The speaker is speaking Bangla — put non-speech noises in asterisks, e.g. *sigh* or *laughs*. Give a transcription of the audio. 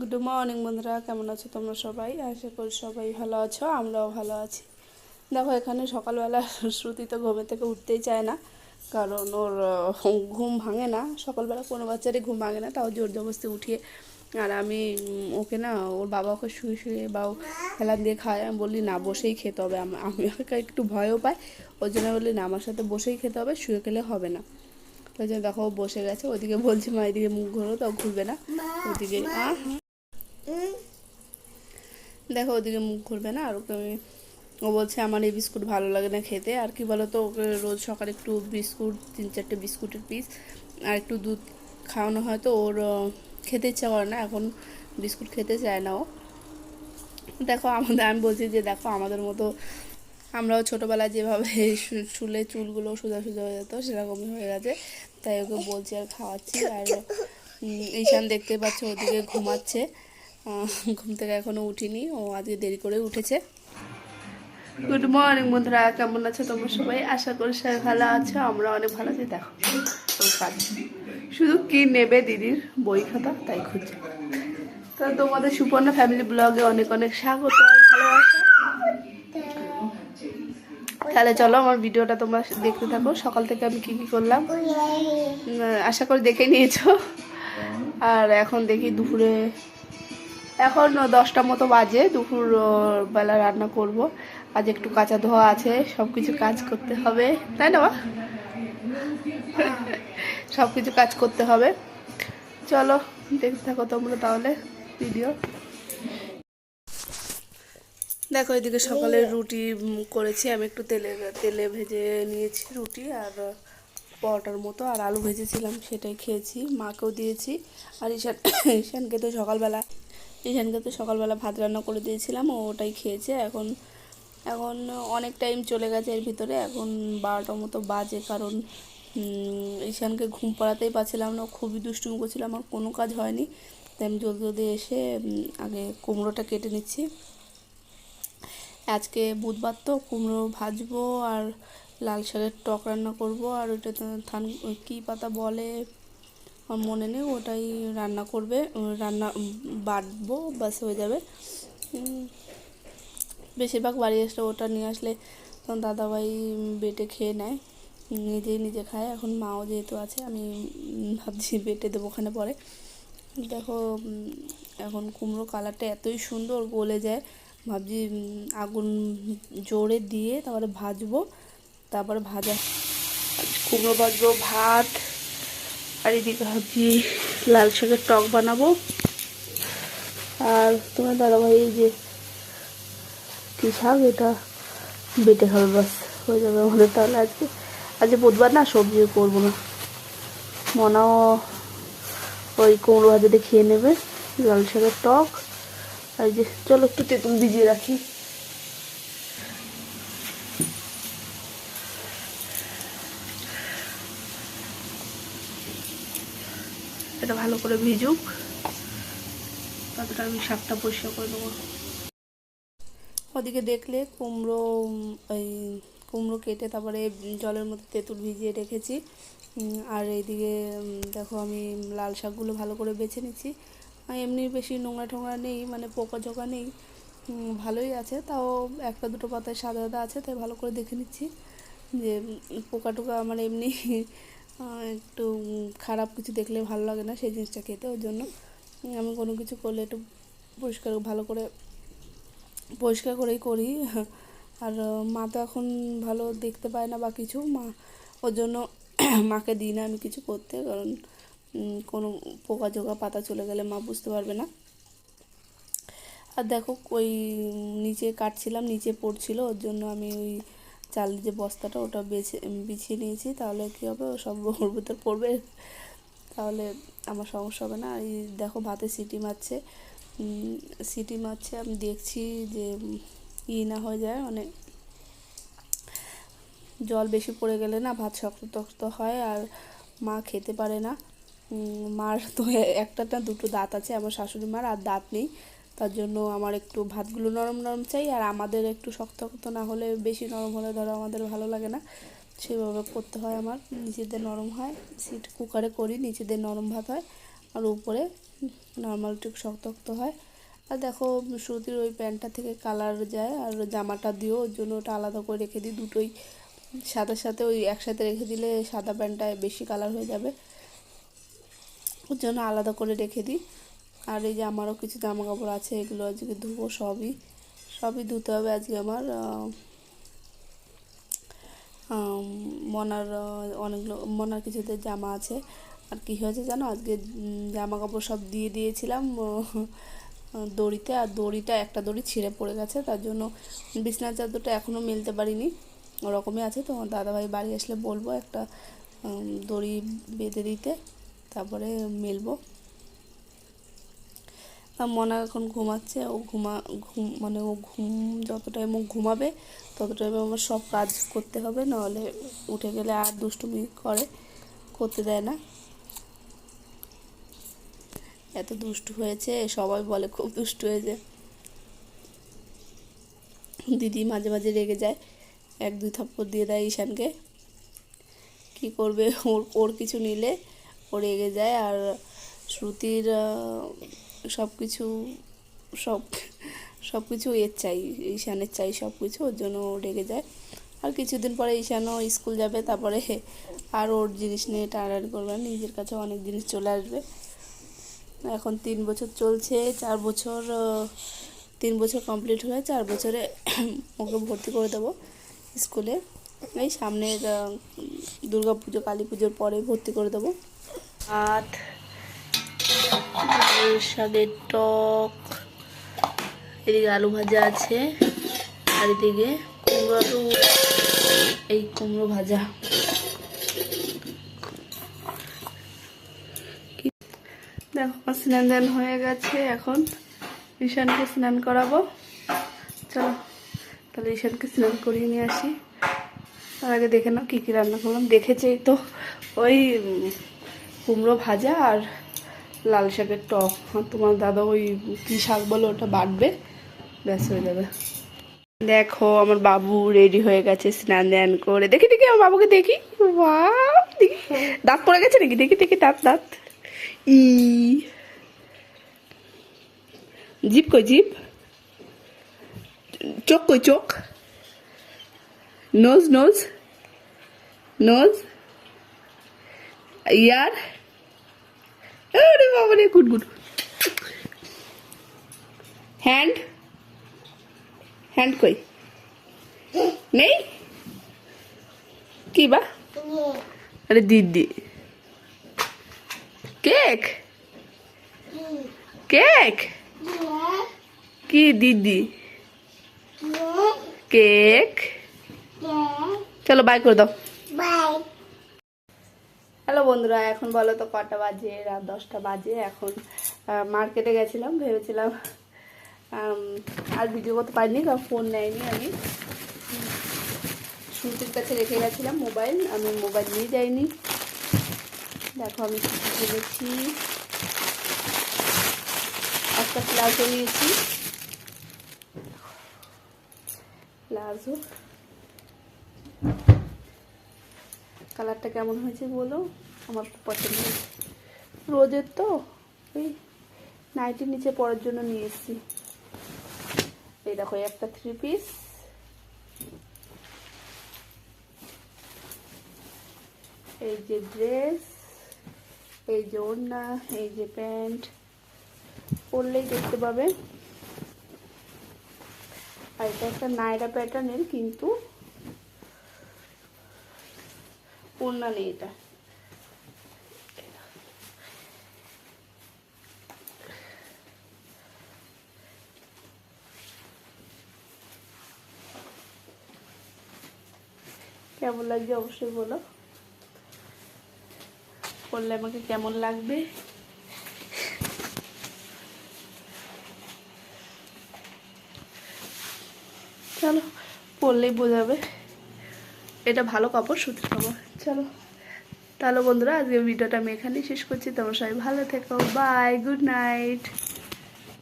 গুড মর্নিং বন্ধুরা। কেমন আছো তোমরা সবাই? আশা করি সবাই ভালো আছো আমরাও ভালো আছি। দেখো এখানে সকালবেলা শ্রুতি তো ঘুমে থেকে উঠতেই চায় না কারণ ওর ঘুম ভাঙে না। সকালবেলা কোনো বাচ্চারই ঘুম ভাঙে না তাও জোর জবরদস্তি উঠিয়ে। আর আমি ওকে না ওর বাবা ওকে শুয়ে শুয়ে বা ও খেলান দিয়ে খায়। আমি বলি না বসেই খেতে হবে। আমি ওকে একটু ভয়ও পাই। ওই জন্য বলি না আমার সাথে বসেই খেতে হবে শুয়ে খেলে হবে না। ওই জন্য দেখো ও বসে গেছে। ওইদিকে বলছি মা এদিকে মুখ ঘোরো তাও ঘুরবে না। ওদিকে আহ দেখো ওদিকে মুখ ঘুরবে না, আর ওকে আমি, ও বলছে আমার এই বিস্কুট ভালো লাগে না খেতে, আর কি বলো তো ওকে রোজ সকালে একটু বিস্কুট, তিন চারটে বিস্কুটের পিস আর একটু দুধ খাওয়ানো হয় তো, ওর খেতে ইচ্ছা করে না, এখন বিস্কুট খেতে চায় না ও। দেখো আমাদের, আমি বলছি যে দেখো আমাদের মতো, আমরাও ছোটোবেলায় যেভাবে *laughs* চুলে চুলগুলো সোজা সোজা হয়ে যেত, সেরকমই হয়ে গেছে, তাই ওকে বলছি আর খাওয়াচ্ছি, আর ঈশান দেখতে পাচ্ছে ওদিকে ঘুমাচ্ছে ঘুম থেকে এখনও উঠিনি। ও আজকে দেরি করে উঠেছে। গুড মর্নিং বন্ধুরা। কেমন আছো তোমরা সবাই? আশা করি সবাই ভালো আছো। আমরা অনেক ভালো আছি। দেখো শুধু কি নেবে দিদির বই খাতা, তাই খুঁজছে। তো তোমাদের সুপর্ণা ফ্যামিলি ব্লগে অনেক অনেক স্বাগত ভালোবাসা। তাহলে চলো আমার ভিডিওটা তোমরা দেখতে থাকো। সকাল থেকে আমি কি কি করলাম? আশা করি দেখে নিয়েছো। আর এখন দেখি দুপুরে এখন দশটা মতো বাজে দুপুর বেলা রান্না করব। আজ একটু কাঁচা ধোয়া আছে সব কিছু কাজ করতে হবে। তাই না সব কিছু কাজ করতে হবে। চলো দেখতে থাকো তোমরা তাহলে ভিডিও দেখো এদিকে সকালে রুটি করেছি। আমি একটু তেলে তেলে ভেজে নিয়েছি রুটি আর পরোটার মতো আর আলু ভেজেছিলাম সেটাই খেয়েছি। মাকেও দিয়েছি। আর ঈশান *coughs* ঈশানকে তো সকালবেলা ঈশানকে তো সকালবেলা ভাত রান্না করে দিয়েছিলাম, ও ওটাই খেয়েছে। এখন এখন অনেক টাইম চলে গেছে এর ভিতরে, এখন বারোটার মতো বাজে, কারণ ঈশানকে ঘুম পাড়াতেই পারছিলাম না খুবই দুষ্টুমি করছিলাম আমার কোনো কাজ হয়নি। তাই আমি জলদি জলদি এসে আগে কুমড়োটা কেটে নিচ্ছি। আজকে বুধবার তো, কুমড়ো ভাজবো আর লাল শাকের টক রান্না করব, আর ওইটা থান কী পাতা বলে মনে নেই, ওটাই রান্না করবে রান্না বাটবো বাস হয়ে যাবে। বেশিরভাগ বাড়ি আসলে ওটা নিয়ে আসলে তখন দাদাভাই বেটে খেয়ে নেয়, নিজেই নিজে খায়। এখন মাও যেহেতু আছে, আমি ভাবছি বেটে দেবো ওখানে পরে। দেখো এখন কুমড়ো কালারটা এতই সুন্দর গলে যায়, ভাবছি আগুন জোরে দিয়ে তারপরে ভাজবো, তারপরে ভাজা। কুমড়ো ভাজবো, ভাত আর এদিকে ভাবছি লাল শাকের টক বানাবো। আর তোমার দাদাভাই এই যে কী শাক এটা? বেটে খাবে বাস হয়ে যাবে আমাদের তাহলে আজকে। আজকে বুধবার না, সবজি করব না। মনাও ওই কুমড়ো ভাজাতে খেয়ে নেবে, লাল শাকের টক। আর যে, চলো একটু তেঁতুল ভিজিয়ে রাখি। এটা ভালো করে ভিজুক। তারপরে আমি শাকটা পরিষ্কার করে দেবো ওদিকে দেখলে কুমড়ো ওই কুমড়ো কেটে তারপরে জলের মধ্যে তেঁতুল ভিজিয়ে রেখেছি। আর এইদিকে দেখো আমি লাল শাকগুলো ভালো করে বেছে নিচ্ছি। এমনি বেশি নোংরা টোংরা নেই মানে পোকা জোকা নেই। ভালোই আছে, তাও একটা দুটো পাতায় সাদা সাদা আছে, তাই ভালো করে দেখে নিচ্ছি যে পোকা টোকা আমার এমনি *laughs* একটু খারাপ কিছু দেখলে ভালো লাগে না সেই জিনিসটা খেতে, ওর জন্য। আমি কোনো কিছু করলে একটু পরিষ্কার ভালো করে, পরিষ্কার করেই করি। আর মা তো এখন ভালো দেখতে পায় না বা কিছু, মা ওর জন্য *clears throat* মাকে দিই না আমি কিছু করতে, কারণ কোনো পোকা জোকা পাতা চলে গেলে মা বুঝতে পারবে না। আর দেখো, ওই নিচে কাটছিলাম, নিচে পড়ছিল, ওর জন্য আমি ওই চালের যে বস্তাটা ওটা বেছে, বিছিয়ে নিয়েছি, তাহলে কী হবে? ও সব ওর ভিতর পড়বে। তাহলে আমার সমস্যা হবে না। এই দেখো ভাতে সিটি মারছে। সিটি মারছে, আমি দেখছি যে ই না হয়ে যায় মানে জল বেশি পড়ে গেলে না ভাত শক্ত টক্ত হয়, আর মা খেতে পারে না। মার তো একটা না দুটো দাঁত আছে, আমার শাশুড়ি মার, আর দাঁত নেই। তার জন্য আমার একটু ভাতগুলো নরম নরম চাই, আর আমাদের একটু শক্ত শক্ত না হলে বেশি নরম হলে ধরো আমাদের ভালো লাগে না। সেভাবে করতে হয় আমার নিচেদের নরম হয় সিট কুকারে করি নিচেদের নরম ভাত হয়, আর উপরে নর্মাল ঠিক শক্ত শক্ত হয়। আর দেখো সুতির ওই প্যান্টটা থেকে কালার যায়, আর জামাটা দিও, ওর জন্য ওটা আলাদা করে রেখে দিই, দুটোই সাদার সাথে ওই একসাথে রেখে দিলে সাদা প্যান্টটায় বেশি কালার হয়ে যাবে। ওর জন্য আলাদা করে রেখে দিই। আর এই যে আমারও কিছু জামা কাপড় আছে, এগুলো আজকে ধুবো সবই সবই ধুতে হবে আজকে আমার মনার অনেকগুলো, মনার কিছুতে জামা আছে। আর কি হয়েছে জানো? আজকে জামা কাপড় সব দিয়ে দিয়েছিলাম দড়িতে, আর দড়িটা, একটা দড়ি ছিঁড়ে পড়ে গেছে, তার জন্য বিছনার চাদরটা এখনও মেলতে পারিনি। ওরকমই আছে তো দাদাভাই বাড়ি আসলে বলব একটা দড়ি বেঁধে দিতে, তারপরে মেলবো। আর মনা এখন ঘুমাচ্ছে, ও ঘুমা, ঘুম মানে ও ঘুম যত টাইম ও ঘুমাবে তত টাইম আমার সব কাজ করতে হবে, নাহলে উঠে গেলে আর দুষ্টুমি করে, করতে দেয় না। এত দুষ্টু হয়েছে, সবাই বলে খুব দুষ্টু হয়েছে। দিদি মাঝে মাঝে রেগে যায়, এক দুই থাপ্পড় দিয়ে দেয় ঈশানকে। কি করবে? ওর ওর কিছু নিলে ও রেগে যায়, আর শ্রুতির সব কিছু সব সব কিছু এর চাই, ঈশানের চাই সব কিছু ওর জন্য রেগে যায়। আর কিছুদিন পরে ঈশানও স্কুল যাবে, তারপরে আর ওর জিনিস নিয়ে টানাটানি করবে নিজের কাছে অনেক জিনিস চলে আসবে। এখন তিন বছর চলছে, চার বছর তিন বছর কমপ্লিট হয়ে চার বছরে *clears throat* ওকে ভর্তি করে দেবো স্কুলে। এই সামনের দুর্গা পুজো কালী পুজোর পরে ভর্তি করে দেবো। ভাত শাকের টক, এদিকে আলু ভাজা আছে, আর এদিকে কুমড়ো এই কুমড়ো ভাজা। দেখো স্নান দান হয়ে গেছে, এখন ঈশানকে স্নান করাবো। চলো, তাহলে ঈশানকে স্নান করিয়ে নিয়ে আসি। তার আগে দেখে নাও কী কী রান্না করলাম। দেখেছেই তো, ওই কুমড়ো ভাজা আর লাল শাকের টক। তোমার দাদা ওই কী শাক বলো ওটা বাটবে? ব্যাস, হয়ে যাবে। দেখো, আমার বাবু রেডি হয়ে গেছে স্নান ধ্যান করে। দেখি দেখি, আমার বাবুকে দেখি। দেখি। দাঁত পড়ে গেছে নাকি? দেখি দেখি, দাঁত দাঁত। ই। জিপ কই জিপ চোখ কই, চোখ? Nose nose nose ear? আরে বাবা রে, গুড গুড। হ্যান্ড হ্যান্ড কই? নেই? কি বা? আরে দিদি। কেক? কেক? কি দিদি? কেক? চলো বাই করে দাও। হ্যালো বন্ধুরা, এখন বলো তো কটা বাজে? রাত দশটা বাজে, এখন মার্কেটে গেছিলাম, ভেবেছিলাম আর ভিডিও করতে পারিনি, কারণ ফোন নেয়নি আমি। সুতির কাছে রেখে গেছিলাম মোবাইল, আমি মোবাইল নিয়ে যাইনি। দেখো আমি কি কি কিনেছি। একটা প্লাজো নিয়েছি। প্লাজো? কালারটা কেমন হয়েছে বলো? আমার পছন্দ হয়েছে। রোজের তো ওই নাইটির নিচে পরার জন্য নিয়ে এসেছি। এই দেখো একটা থ্রি পিস এই যে ড্রেস এই যে ওড়না, এই যে প্যান্ট, পরলেই দেখতে পাবে। আর এটা একটা নায়রা প্যাটার্নের কিন্তু ওড়না নেই এটা কেমন লাগছে অবশ্যই বলো। বললে আমাকে কেমন লাগবে? চলো পরলেই বোঝাবে। এটা ভালো কাপড় সুতির কাপড় চলো। তাহলে বন্ধুরা আজকে ভিডিওটা আমি এখানেই শেষ করছি। তোমার সবাই ভালো থেকো। Bye good night